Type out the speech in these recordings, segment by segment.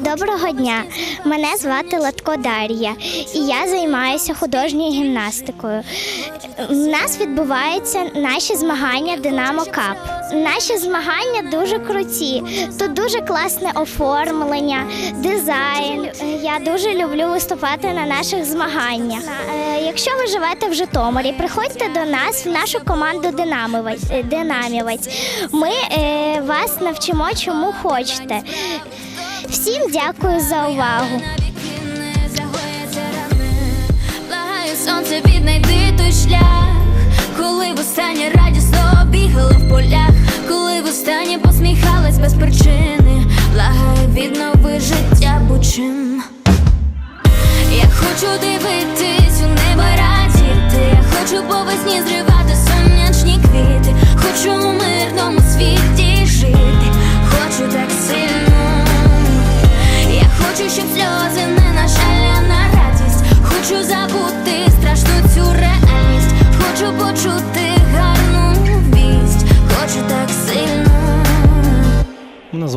Доброго дня! Мене звати Латко Дар'я, і я займаюся художньою гімнастикою. У нас відбуваються наші змагання Динамо Кап. Наші змагання дуже круті. Тут дуже класне оформлення, дизайн. Я дуже люблю виступати на наших змаганнях. Е, Якщо ви живете в Житомирі, приходьте до нас в нашу команду Динамівець. е, Ми е, вас навчимо, чому хочете. Всім дякую за увагу. Сонце віднайди той шлях, коли востаннє радісно бігали в полях, коли востаннє посміхалась без причини. Благаю, віднови життя будь-чим. Я хочу дивитись у небо радіти. Я хочу по весні зривати сонячні квіти. Хочу у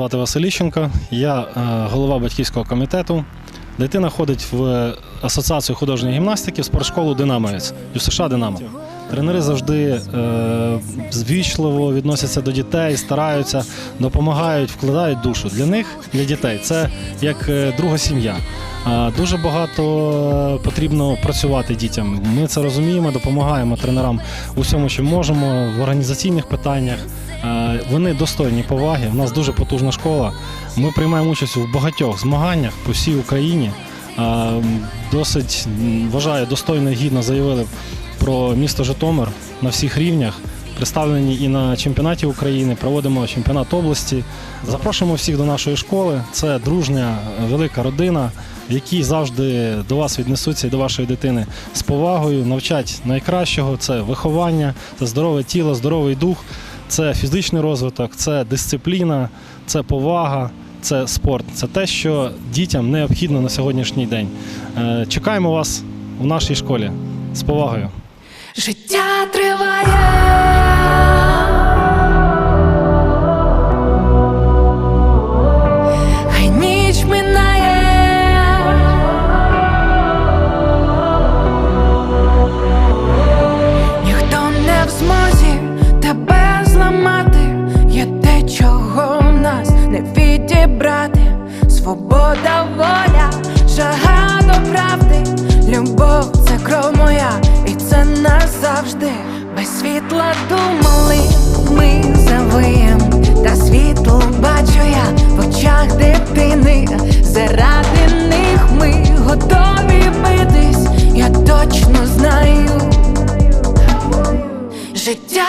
звати Василіщенко, я е, голова батьківського комітету. Дитина ходить в Асоціацію художньої гімнастики в спортшколу Динамовець США Динамо. Тренери завжди е, звічливо відносяться до дітей, стараються, допомагають, вкладають душу. Для них, для дітей, це як е, друга сім'я. Дуже багато потрібно працювати дітям. Ми це розуміємо, допомагаємо тренерам у всьому, що можемо, в організаційних питаннях. Е, Вони достойні поваги. У нас дуже потужна школа. Ми приймаємо участь у багатьох змаганнях по всій Україні. Е, Досить вважаю, достойно і гідно заявили про місто Житомир на всіх рівнях. Представлені і на чемпіонаті України, проводимо чемпіонат області. Запрошуємо всіх до нашої школи. Це дружня, велика родина, в якій завжди до вас віднесуться і до вашої дитини з повагою, навчать найкращого. Це виховання, це здорове тіло, здоровий дух, це фізичний розвиток, це дисципліна, це повага, це спорт. Це те, що дітям необхідно на сьогоднішній день. Е, Чекаємо вас у нашій школі з повагою. Життя триває. Свобода, воля, жага до правди, любов це кров моя, і це назавжди. Без світла думали, ми завиєм, та світло бачу я в очах дитини. Заради них ми готові битись, я точно знаю. Життя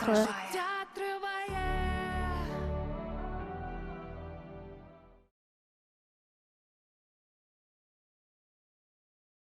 займаюся